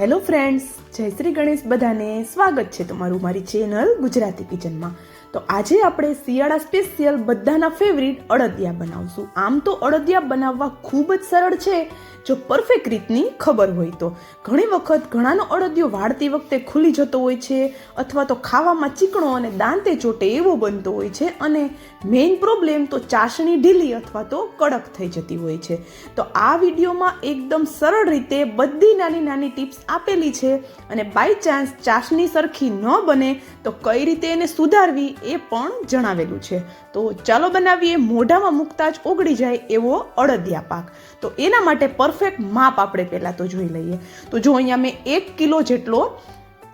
Hello friends જય શ્રી ગણેશ બધાને સ્વાગત છે તમારું મારી ચેનલ ગુજરાતી કિચનમાં તો આજે આપણે શિયાળા સ્પેશિયલ બધાના ફેવરિટ અડદિયા બનાવશું. આમ તો અડદિયા બનાવવા ખૂબ જ સરળ છે, જો પરફેક્ટ રીતની ખબર હોય તો. ઘણી વખત ઘણાનો અડદિયો વાળતી વખતે ખુલી જતો હોય છે, અથવા તો ખાવામાં ચીકણો અને દાંતે ચોટે એવો બનતો હોય છે, અને મેઇન પ્રોબ્લેમ તો ચાસણી ઢીલી અથવા તો કડક થઈ જતી હોય છે. તો આ વિડીયોમાં એકદમ સરળ રીતે બધી નાની નાની ટિપ્સ આપેલી છે, અને બાય ચાન્સ ચાસણી સરખી ન બને તો કઈ રીતે એને સુધારવી એ પણ જણાવેલું છે. તો ચાલો બનાવીએ, મોઢામાં મૂકતા જ ઓગળી જાય એવો અડદિયા પાક. તો એના માટે પરફેક્ટ માપ આપણે પહેલાં તો જોઈ લઈએ. તો જો અહીંયા મેં એક કિલો જેટલો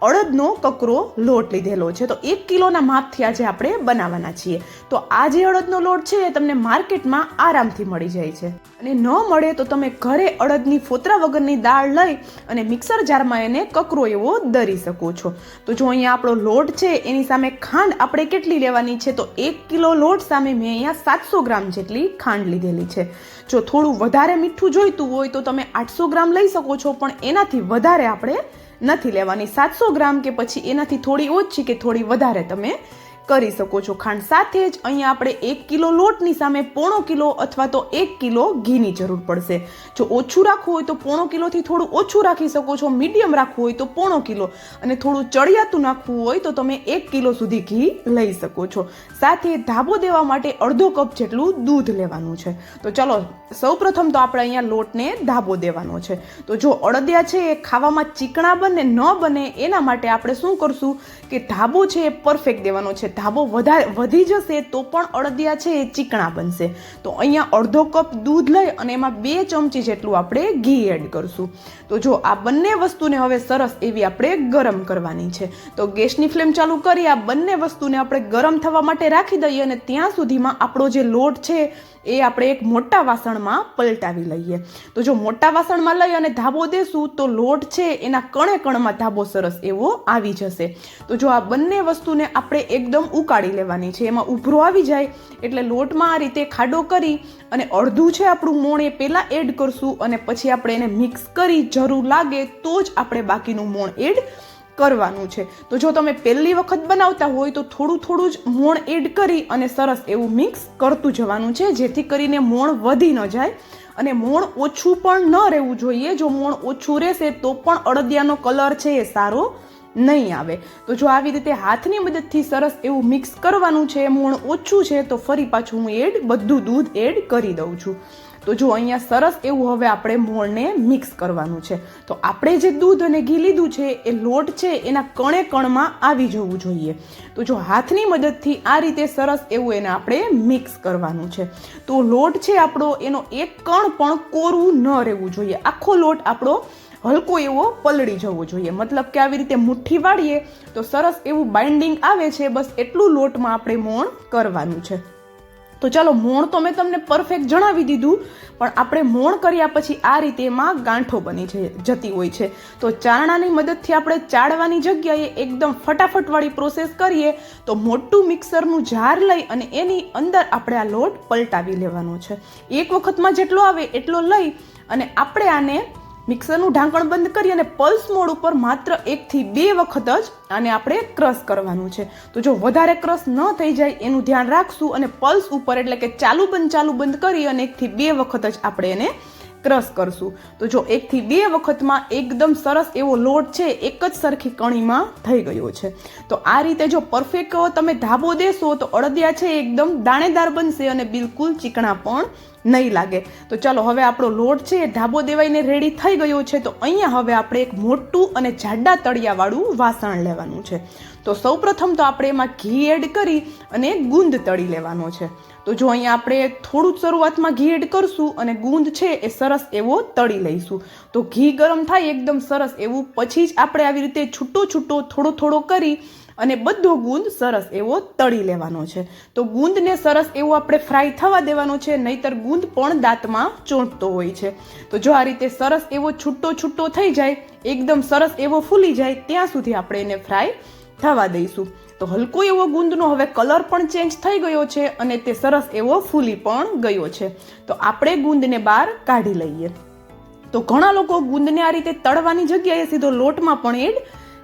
અડદનો કકરો લોટ લીધેલો છે. તો એક કિલોના માપથી આજે આપણે બનાવવાના છીએ. તો આ જે અડદનો લોટ છે એ તમને માર્કેટમાં આરામથી મળી જાય છે. અને ન મળે તો તમે ઘરે અડદની ફોતરા વગરની દાળ લઈ અને મિક્સર જારમાં એને કકરો એવો દરી શકો છો. તો જો અહીંયા આપણો લોટ છે, એની સામે ખાંડ આપણે કેટલી લેવાની છે? તો એક કિલો લોટ સામે મેં અહીંયા સાતસો ગ્રામ જેટલી ખાંડ લીધેલી છે. જો થોડું વધારે મીઠું જોઈતું હોય તો તમે આઠસો ગ્રામ લઈ શકો છો, પણ એનાથી વધારે આપણે નથી લેવાની. સાતસો ગ્રામ કે પછી એનાથી થોડી ઓછી કે થોડી વધારે તમે કરી શકો છો. ખાંડ સાથે જ અહીંયા આપણે એક કિલો લોટની સામે પોણો કિલો અથવા તો એક કિલો ઘીની જરૂર પડશે. જો ઓછું રાખવું હોય તો પોણો કિલોથી થોડું ઓછું રાખી શકો છો. મીડિયમ રાખવું હોય તો પોણો કિલો. અને થોડું ચડિયાતું નાખવું હોય તો તમે એક કિલો સુધી ઘી લઈ શકો છો. સાથે ધાબો દેવા માટે અડધો કપ જેટલું દૂધ લેવાનું છે. તો ચલો, સૌપ્રથમ તો આપણે અહીંયા લોટને ધાબો દેવાનો છે. તો જો અડદિયા છે એ ખાવામાં ચીકણા બને, ન બને, એના માટે આપણે શું કરશું કે ધાબો છે એ પરફેક્ટ દેવાનો છે. ધાબો વધારે વધી જશે તો પણ અડદિયા છે એ ચીકણા બનશે. તો અહીંયા અડધો કપ દૂધ લઈ અને એમાં બે ચમચી જેટલું આપણે ઘી એડ કરશું. તો જો આ બંને વસ્તુને હવે સરસ એવી આપણે ગરમ કરવાની છે. તો ગેસની ફ્લેમ ચાલુ કરી, આ બંને વસ્તુને આપણે ગરમ થવા માટે રાખી દઈએ અને ત્યાં સુધીમાં આપણો જે લોટ છે એ આપણે એક મોટા વાસણમાં પલટાવી લઈએ. તો જો મોટા વાસણમાં લઈ અને ધાબો દેશું તો લોટ છે એના કણે કણમાં ધાબો સરસ એવો આવી જશે. તો જો આ બંને વસ્તુને આપણે એકદમ ઉકાળી લેવાની છે, એમાં ઉભરો આવી જાય એટલે લોટમાં આ રીતે ખાડો કરી અને અડધું છે આપણું મોણ એ પહેલાં એડ કરશું અને પછી આપણે એને મિક્સ કરી જરૂર લાગે તો જ આપણે બાકીનું મોણ એડ કરવાનું છે. તો જો તમે પહેલી વખત બનાવતા હોય તો થોડું થોડું જ મોણ એડ કરી અને સરસ એવું મિક્સ કરતું જવાનું છે, જેથી કરીને મોણ વધી ન જાય. અને મોણ ઓછું પણ ન રહેવું જોઈએ. જો મોણ ઓછું રહેશે તો પણ અડદિયાનો કલર છે એ સારો નહીં આવે. તો જો આવી રીતે હાથની મદદથી સરસ એવું મિક્સ કરવાનું છે, મોણ ઓછું છે, તો ફરી પાછું હું એડ, બધું દૂધ એડ કરી દઉં છું. તો જો અહીંયા સરસ એવું હવે આપણે મોણને મિક્સ કરવાનું છે. તો આપણે જે દૂધ અને ઘી લીધું છે, એ લોટ છે, એના કણે કણમાં આવી જવું જોઈએ. તો જો હાથની મદદથી આ રીતે સરસ એવું એને આપણે મિક્સ કરવાનું છે. તો લોટ છે આપણો, એનો એક કણ પણ કોરું ન રહેવું જોઈએ. આખો લોટ આપણો હલકો એવો પલળી જવો જોઈએ. મતલબ કે આવી રીતે મુઠ્ઠી વાળીએ તો સરસ એવું બાઇન્ડિંગ આવે છે. બસ એટલું લોટમાં આપણે મોણ કરવાનું છે. તો ચાલો મોણ તો મેં તમને પરફેક્ટ જણાવી દીધું, પણ આપણે મોણ કર્યા પછી આ રીતે એમાં ગાંઠો બની જતી હોય છે. તો ચારણાની મદદથી આપણે ચાળવાની જગ્યાએ એકદમ ફટાફટવાળી પ્રોસેસ કરીએ, તો મોટું મિક્સરનું જાર લઈ અને એની અંદર આપણે આ લોટ પલટાવી લેવાનો છે. એક વખતમાં જેટલો આવે એટલો લઈ અને આપણે આને મિક્સરનું ઢાંકણ બંધ કરી અને પલ્સ મોડ ઉપર માત્ર એકથી બે વખત જ આને આપણે ક્રશ કરવાનું છે. તો જો વધારે ક્રશ ન થઈ જાય, એનું ધ્યાન રાખશું અને પલ્સ ઉપર એટલે કે ચાલુ બંધ ચાલુ બંધ કરી અને એકથી બે વખત જ આપણે એને ક્રશ કરશું. તો જો એકથી બે વખતમાં એકદમ સરસ એવો લોટ છે, એક જ સરખી કણીમાં થઈ ગયો છે. તો આ રીતે જો પરફેક્ટ તમે ધાબો દેશો તો અડદિયા છે એકદમ દાણેદાર બનશે અને બિલકુલ ચીકણા પણ નહીં લાગે. તો ચાલો, હવે આપણો લોટ છે એ ધાબો દેવાઈને રેડી થઈ ગયો છે. તો અહીંયા હવે આપણે એક મોટું અને જાડા તળિયાવાળું વાસણ લેવાનું છે. તો સૌપ્રથમ તો આપણે એમાં ઘી એડ કરી અને ગુંદ તળી લેવાનો છે. તો જો અહીંયા આપણે થોડું શરૂઆતમાં ઘી એડ કરશું અને ગુંદ છે એ સરસ એવો તળી લઈશું. તો ઘી ગરમ થાય એકદમ સરસ એવું, પછી જ આપણે આવી રીતે છૂટો છૂટો થોડો થોડો કરી અને બધો ગુંદ સરસ એવો તળી લેવાનો છે. તો ગુંદને સરસ એવો આપણે ફ્રાય થવા દેવાનો છે, નહીતર ગુંદ પણ દાંતમાં ચોંટતો હોય છે. તો જો આ રીતે સરસ એવો છૂટો છૂટો થઈ જાય, એકદમ સરસ એવો ફૂલી જાય, ત્યાં સુધી આપણે એને ફ્રાય થવા દઈશું. તો હલકો એવો ગુંદનો હવે કલર પણ ચેન્જ થઈ ગયો છે અને તે સરસ એવો ફૂલી પણ ગયો છે. તો આપણે ગુંદને બહાર કાઢી લઈએ. તો ઘણા લોકો ગુંદને આ રીતે તળવાની જગ્યાએ સીધો લોટમાં પણ એડ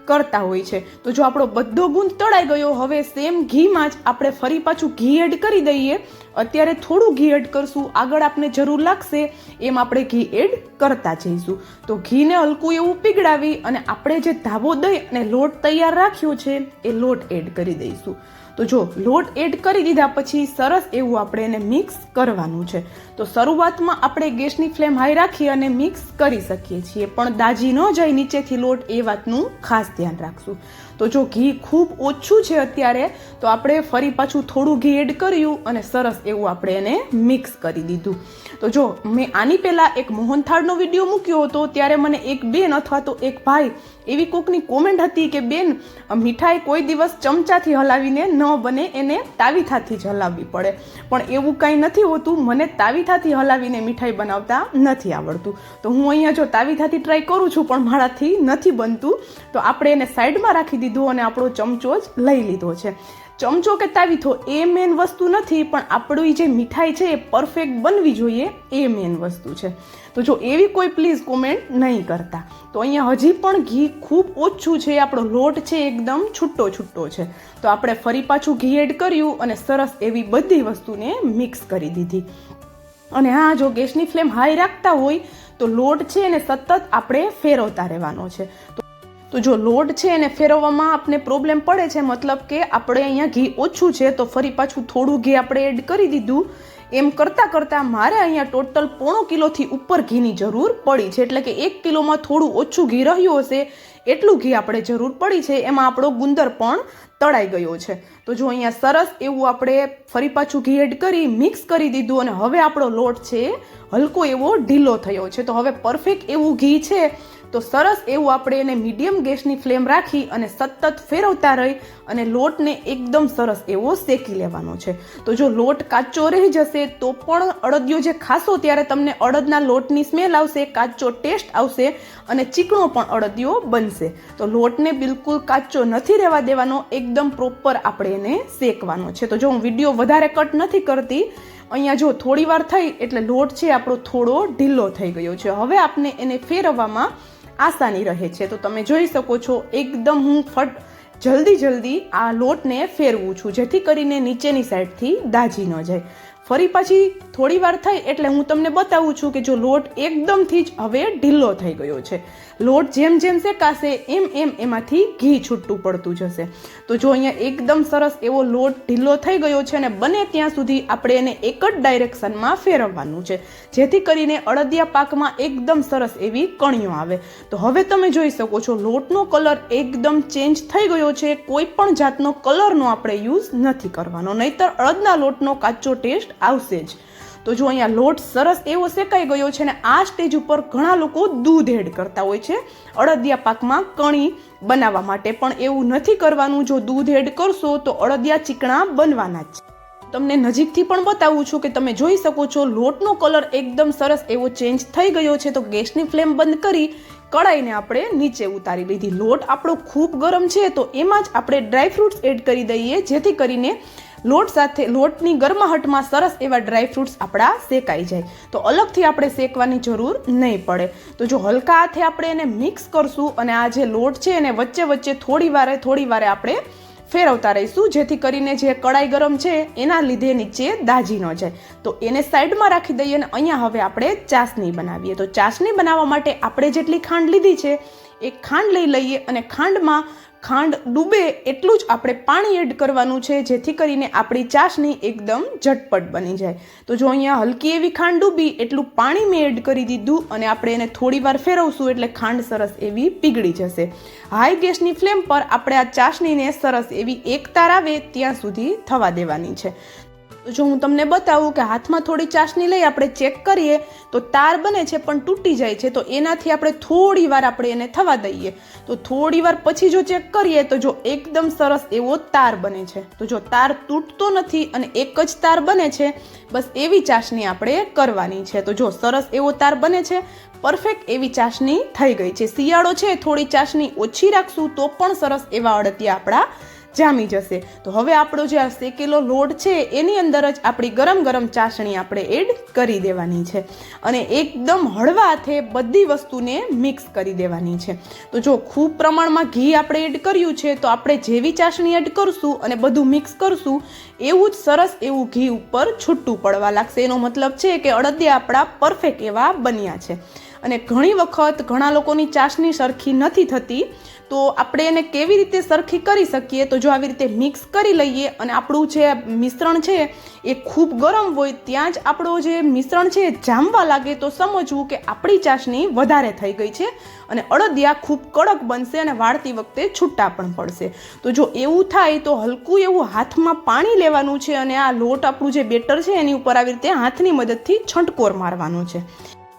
કરતા હોય છે. તો જો આપણો બધો ગુંદ તળાઈ ગયો, હવે સેમ ઘીમાં જ આપણે ફરી પાછું ઘી એડ કરી દઈએ. અત્યારે થોડું ઘી એડ કરશું, આગળ આપને જરૂર લાગશે, એમ આપણે ઘી એડ કરતા જઈશું. તો ઘીને હલકું એવું પીગળાવી અને આપણે જે ધાબો દઈ અને લોટ તૈયાર રાખ્યો છે, એ લોટ એડ કરી દઈશું. તો જો લોટ એડ કરી દીધા પછી સરસ એવું આપણે એને મિક્સ કરવાનું છે. તો શરૂઆતમાં આપણે ગેસની ફ્લેમ હાઈ રાખી અને મિક્સ કરી શકીએ છીએ, પણ દાજી ન જાય નીચેથી લોટ એ વાતનું ખાસ ધ્યાન રાખશું. તો જો ઘી ખૂબ ઓછું છે અત્યારે, તો આપણે ફરી પાછું થોડું ઘી એડ કર્યું અને સરસ એવું આપણે એને મિક્સ કરી દીધું. તો જો મેં આની પહેલાં એક મોહનથાળનો વીડિયો મૂક્યો હતો, ત્યારે મને એક બેન અથવા તો એક ભાઈ એવી કોકની કોમેન્ટ હતી કે, બેન મીઠાઈ કોઈ દિવસ ચમચાથી હલાવીને ન બને, એને તાવીથાથી જ હલાવવી પડે. પણ એવું કંઈ નથી હોતું. મને તાવીથાથી હલાવીને મીઠાઈ બનાવતા નથી આવડતું. તો હું અહીંયા જો તાવીથાથી ટ્રાય કરું છું, પણ મારાથી નથી બનતું, તો આપણે એને સાઈડમાં રાખી દીધું અને આપણો ચમચો જ લઈ લીધો છે. ચમચો કે તાવીથો એ મેન વસ્તુ નથી, પણ આપણી જે મીઠાઈ છે એ પરફેક્ટ બનવી જોઈએ, એ મેન વસ્તુ છે. તો જો એવી કોઈ પ્લીઝ કોમેન્ટ નહીં કરતા. તો અહીંયા હજી પણ ઘી ખૂબ ઓછું છે, આપણો લોટ છે એકદમ છૂટો છૂટો છે. તો આપણે ફરી પાછું ઘી એડ કર્યું અને સરસ એવી બધી વસ્તુને મિક્સ કરી દીધી. અને હા, જો ગેસની ફ્લેમ હાઈ રાખતા હોય, તો લોટ છે એને સતત આપણે ફેરવતા રહેવાનો છે. તો જો લોટ છે એને ફેરવવામાં આપને પ્રોબ્લેમ પડે છે, મતલબ કે આપણે અહીંયા ઘી ઓછું છે, તો ફરી પાછું થોડું ઘી આપણે એડ કરી દીધું. એમ કરતાં કરતાં મારે અહીંયા ટોટલ પોણો કિલોથી ઉપર ઘીની જરૂર પડી છે, એટલે કે એક કિલોમાં થોડું ઓછું ઘી રહ્યું હશે, એટલું ઘી આપણે જરૂર પડી છે, એમાં આપણો ગુંદર પણ તળાઈ ગયો છે. તો જો અહીંયા સરસ એવું આપણે ફરી પાછું ઘી એડ કરી મિક્સ કરી દીધું અને હવે આપણો લોટ છે, હલકો એવો ઢીલો થયો છે. તો હવે પરફેક્ટ એવું ઘી છે તો સરસ એવું આપણે એને મીડિયમ ગેસની ફ્લેમ રાખી અને સતત ફેરવતા રહી અને લોટને એકદમ સરસ એવો શેકી લેવાનો છે. તો જો લોટ કાચો રહી જશે તો પણ અડદિયો જે ખાશો ત્યારે તમને અડદના લોટની સ્મેલ આવશે, કાચો ટેસ્ટ આવશે અને ચીકણો પણ અડદિયો બનશે. તો લોટને બિલકુલ કાચો નથી રહેવા દેવાનો, એકદમ પ્રોપર આપણે એને શેકવાનો છે. તો જો હું વીડિયો વધારે કટ નથી કરતી, અહીંયા જો થોડી વાર થઈ એટલે લોટ છે આપણો થોડો ઢીલો થઈ ગયો છે. હવે આપણે એને ફેરવવામાં આસાની રહે છે. તો તમે જોઈ શકો છો, એકદમ હું ફટ જલ્દી જલ્દી આ લોટને ફેરવું છું, જેથી કરીને નીચેની સાઈડથી દાજી ન જાય. ફરી પછી થોડી વાર થઈ એટલે હું તમને બતાવું છું કે જો લોટ એકદમથી જ હવે ઢીલો થઈ ગયો છે. લોટ જેમ જેમ શેકાશે, એમ એમ એમાંથી ઘી છૂટું પડતું જશે. તો જો અહીંયા એકદમ સરસ એવો લોટ ઢીલો થઈ ગયો છે અને બને ત્યાં સુધી આપણે એને એક જ ડાયરેક્શનમાં ફેરવવાનું છે. જેથી કરીને અડદિયા પાકમાં એકદમ સરસ એવી કણીઓ આવે. તો હવે તમે જોઈ શકો છો લોટનો કલર એકદમ ચેન્જ થઈ ગયો છે. કોઈ પણ જાતનો કલરનો આપણે યુઝ નથી કરવાનો. નહીતર અડદના લોટનો કાચો ટેસ્ટ આવશે જ. તો જો અહીંયા લોટ સરસ એવો શેકાઈ ગયો છે અને આ સ્ટેજ ઉપર ઘણા લોકો દૂધ એડ કરતા હોય છે અડદિયા પાકમાં કણી બનાવવા માટે પણ એવું નથી કરવાનું. જો દૂધ એડ કરશો તો અડદિયા ચીકણા બનવાના જ છે. તમને નજીકથી પણ બતાવું છું કે તમે જોઈ શકો છો લોટનો કલર એકદમ સરસ એવો ચેન્જ થઈ ગયો છે. તો ગેસની ફ્લેમ બંધ કરી કડાઈને આપણે નીચે ઉતારી લીધી. લોટ આપણો ખૂબ ગરમ છે તો એમાં જ આપણે ડ્રાય ફ્રૂટ્સ એડ કરી દઈએ, જેથી કરીને લોટ સાથે, લોટની ગરમાહટમાં સરસ એવા ડ્રાય ફ્રૂટ્સ આપણા શેકાઈ જાય. તો અલગથી આપણે શેકવાની જરૂર નહીં પડે. તો જો હલકા હાથે આપણે એને મિક્સ કરશું અને આ જે લોટ છે એને વચ્ચે વચ્ચે થોડી વારે થોડી વારે આપણે ફેરવતા રહીશું, જેથી કરીને જે કડાઈ ગરમ છે એના લીધે નીચે દાજી ન જાય. તો એને સાઈડમાં રાખી દઈએ અને અહીંયા હવે આપણે ચાસણી બનાવીએ. તો ચાસણી બનાવવા માટે આપણે જેટલી ખાંડ લીધી છે એ ખાંડ લઈ લઈએ અને ખાંડમાં ખાંડ ડૂબે એટલું જ આપણે પાણી એડ કરવાનું છે, જેથી કરીને આપણી ચાસણી એકદમ ઝટપટ બની જાય. તો જો અહીંયા હલકી એવી ખાંડ ડૂબી, એટલું પાણી મેં એડ કરી દીધું અને આપણે એને થોડી વાર ફેરવશું એટલે ખાંડ સરસ એવી પીગળી જશે. હાઈ ગેસની ફ્લેમ પર આપણે આ ચાસણીને સરસ એવી એક તાર આવે ત્યાં સુધી થવા દેવાની છે. જો હું તમને બતાવું કે હાથમાં થોડી ચાસણી લઈ આપણે ચેક કરીએ, તો તાર બને છે પણ તૂટી જાય છે, તો એનાથી આપણે થોડી વાર આપણે એને થવા દઈએ. તો થોડી વાર પછી જો ચેક કરીએ, તો જો એકદમ સરસ એવો તાર બને છે. તો જો તાર તૂટતો નથી અને એક જ તાર બને છે, બસ એવી ચાસણી આપણે કરવાની છે. તો જો સરસ એવો તાર બને છે, પરફેક્ટ એવી ચાસણી થઈ ગઈ છે. શિયાળો છે, થોડી ચાસણી ઓછી રાખશું, તો પણ સરસ એવા અડતિયા આપણા જામી જશે. તો હવે આપણો જે આ શેકેલો લોટ છે, એની અંદર જ આપણી ગરમ ગરમ ચાસણી આપણે એડ કરી દેવાની છે. અને એકદમ હળવા હાથે બધી વસ્તુને મિક્સ કરી દેવાની છે. તો જો ખૂબ પ્રમાણમાં ઘી આપણે એડ કર્યું છે, તો આપણે જેવી ચાસણી એડ કરશું અને બધું મિક્સ કરશું, એવું જ સરસ એવું ઘી ઉપર છૂટું પડવા લાગશે. એનો મતલબ છે કે અડદિયા આપણા પરફેક્ટ એવા બન્યા છે. અને ઘણી વખત ઘણા લોકોની ચાસણી સરખી નથી થતી, તો આપણે એને કેવી રીતે સરખી કરી શકીએ? તો જો આવી રીતે મિક્સ કરી લઈએ અને આપણું જે મિશ્રણ છે, એ ખૂબ ગરમ હોય, ત્યાં જ આપણું જે મિશ્રણ છે, એ જામવા લાગે, તો સમજવું કે આપણી ચાસણી વધારે થઈ ગઈ છે અને અડદિયા ખૂબ કડક બનશે અને વાળતી વખતે છૂટા પણ પડશે. તો જો એવું થાય, તો હલકું એવું હાથમાં પાણી લેવાનું છે અને આ લોટ આપણું જે બેટર છે, એની ઉપર આવી રીતે હાથની મદદથી છંટકોર મારવાનો છે.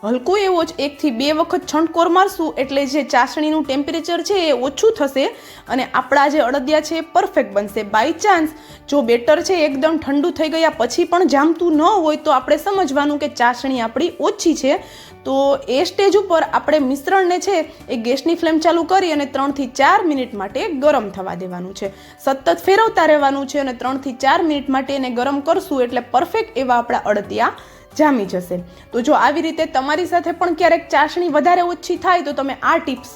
હલકો એવો જ એકથી બે વખત છંટકોર મારશું એટલે જે ચાસણીનું ટેમ્પરેચર છે એ ઓછું થશે અને આપણા જે અડદિયા છે એ પરફેક્ટ બનશે. બાય ચાન્સ જો બેટર છે, એકદમ ઠંડુ થઈ ગયા પછી પણ જામતું ન હોય તો આપણે સમજવાનું કે ચાસણી આપણી ઓછી છે. તો એ સ્ટેજ ઉપર આપણે મિશ્રણને છે એ ગેસની ફ્લેમ ચાલુ કરી અને ત્રણથી ચાર મિનિટ માટે ગરમ થવા દેવાનું છે. સતત ફેરવતા રહેવાનું છે અને ત્રણથી ચાર મિનિટ માટે એને ગરમ કરશું એટલે પરફેક્ટ એવા આપણા અડદિયા જામી જશે. તો જો આવી રીતે તમારી સાથે પણ ક્યારેક ચાસણી વધારે ઓછી થાય તો તમે આ ટિપ્સ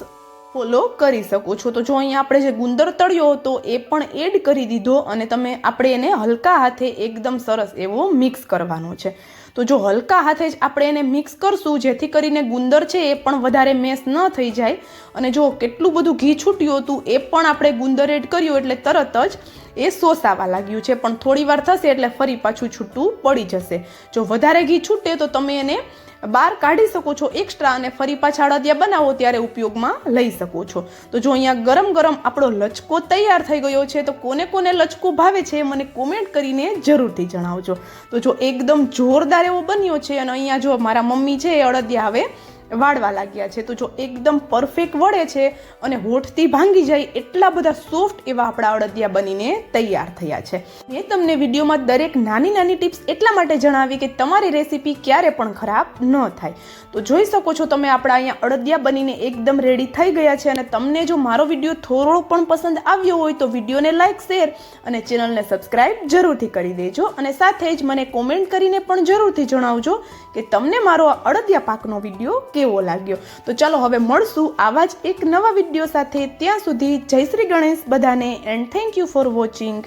ફોલો કરી શકો છો. તો જો અહીંયા આપણે જે ગુંદર તળ્યો હતો એ પણ એડ કરી દીધો અને તમે આપણે એને હલકા હાથે એકદમ સરસ એવો મિક્સ કરવાનો છે. તો જો હલકા હાથે જ આપણે એને મિક્સ કરશું, જેથી કરીને ગુંદર છે એ પણ વધારે મેસ ન થઈ જાય. અને જો કેટલું બધું ઘી છૂટ્યું હતું એ પણ આપણે ગુંદર એડ કર્યું એટલે તરત જ એ સોસાવા લાગ્યું છે. પણ થોડી વાર થશે એટલે ફરી પાછું છૂટું પડી જશે. જો વધારે ઘી છૂટે તો તમે એને બહાર કાઢી શકો છો એક્સ્ટ્રા અને ફરી પાછા અડદિયા બનાવો ત્યારે ઉપયોગમાં લઈ શકો છો. તો જો અહીંયા ગરમ ગરમ આપણો લચકો તૈયાર થઈ ગયો છે તો કોને કોને લચકો ભાવે છે મને કોમેન્ટ કરીને જરૂરથી જણાવજો. તો જો એકદમ જોરદાર એવો બન્યો છે અને અહીંયા જો મારા મમ્મી છે એ અડદિયા હવે વાળવા લાગ્યા છે. તો જો એકદમ પરફેક્ટ વળે છે અને હોઠથી ભાંગી જાય એટલા બધા સોફ્ટ એવા આપણા અડદિયા બનીને તૈયાર થયા છે. મેં તમને વિડીયોમાં દરેક નાની નાની ટિપ્સ એટલા માટે જણાવી કે તમારી રેસીપી ક્યારે પણ ખરાબ ન થાય. તો જોઈ શકો છો તમે આપણા અહીંયા અડદિયા બનીને એકદમ રેડી થઈ ગયા છે અને તમને જો મારો વીડિયો થોડો પણ પસંદ આવ્યો હોય તો વિડીયોને લાઇક શેર અને ચેનલને સબસ્ક્રાઇબ જરૂરથી કરી દેજો. અને સાથે જ મને કોમેન્ટ કરીને પણ જરૂરથી જણાવજો કે તમને મારો અડદિયા પાકનો વીડિયો કેવો લાગ્યો? તો ચાલો હવે મળશું આવા જ એક નવા વીડિયો સાથે. ત્યાં સુધી જય શ્રી ગણેશ બધાને and thank you for watching